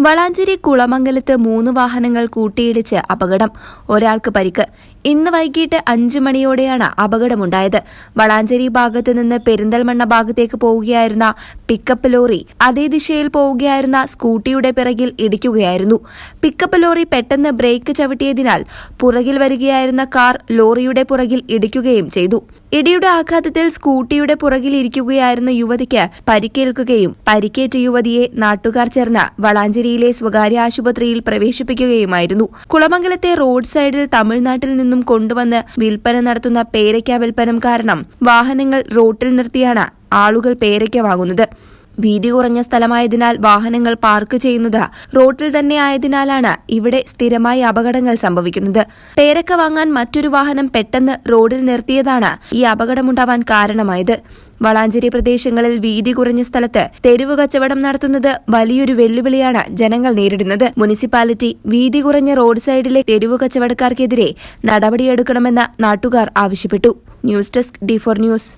വളാഞ്ചേരി കുളമംഗലത്ത് മൂന്ന് വാഹനങ്ങൾ കൂട്ടിയിടിച്ച് അപകടം. ഒരാൾക്ക് പരിക്ക്. ഇന്ന് വൈകിട്ട് അഞ്ച് മണിയോടെയാണ് അപകടമുണ്ടായത്. വളാഞ്ചേരി ഭാഗത്ത് നിന്ന് പെരിന്തൽമണ്ണ ഭാഗത്തേക്ക് പോവുകയായിരുന്ന പിക്കപ്പ് ലോറി അതേ ദിശയിൽ പോവുകയായിരുന്ന സ്കൂട്ടിയുടെ പിറകിൽ ഇടിക്കുകയായിരുന്നു. പിക്കപ്പ് ലോറി പെട്ടെന്ന് ബ്രേക്ക് ചവിട്ടിയതിനാൽ പുറകിൽ വരികയായിരുന്ന കാർ ലോറിയുടെ പുറകിൽ ഇടിക്കുകയും ചെയ്തു. ഇടിയുടെ ആഘാതത്തിൽ സ്കൂട്ടിയുടെ പുറകിൽ ഇരിക്കുകയായിരുന്ന യുവതിക്ക് പരിക്കേൽക്കുകയും പരിക്കേറ്റ യുവതിയെ നാട്ടുകാർ ചേർന്ന് വളാഞ്ചേരിയിലെ സ്വകാര്യ ആശുപത്രിയിൽ പ്രവേശിപ്പിക്കുകയുമായിരുന്നു. കുളമംഗലത്തെ റോഡ് സൈഡിൽ തമിഴ്നാട്ടിൽ നിന്നും കൊണ്ടുവന്ന് വിൽപ്പന നടത്തുന്ന പേരയ്ക്ക വിൽപ്പനം കാരണം വാഹനങ്ങൾ റോട്ടിൽ നിർത്തിയാണ് ആളുകൾ പേരയ്ക്ക വാങ്ങുന്നത്. വീതി കുറഞ്ഞ സ്ഥലമായതിനാൽ വാഹനങ്ങൾ പാർക്ക് ചെയ്യുന്നത് റോട്ടിൽ തന്നെ ആയതിനാലാണ് ഇവിടെ സ്ഥിരമായി അപകടങ്ങൾ സംഭവിക്കുന്നത്. പേരക്ക വാങ്ങാൻ മറ്റൊരു വാഹനം പെട്ടെന്ന് റോഡിൽ നിർത്തിയതാണ് ഈ അപകടമുണ്ടാവാൻ കാരണമായത്. വളാഞ്ചേരി പ്രദേശങ്ങളിൽ വീതി കുറഞ്ഞ സ്ഥലത്ത് തെരുവ് കച്ചവടം നടത്തുന്നത് വലിയൊരു വെല്ലുവിളിയാണ് ജനങ്ങൾ നേരിടുന്നത്. മുനിസിപ്പാലിറ്റി വീതി കുറഞ്ഞ റോഡ് സൈഡിലെ തെരുവ് കച്ചവടക്കാർക്കെതിരെ നടപടിയെടുക്കണമെന്ന് നാട്ടുകാർ ആവശ്യപ്പെട്ടു. News desk D four news.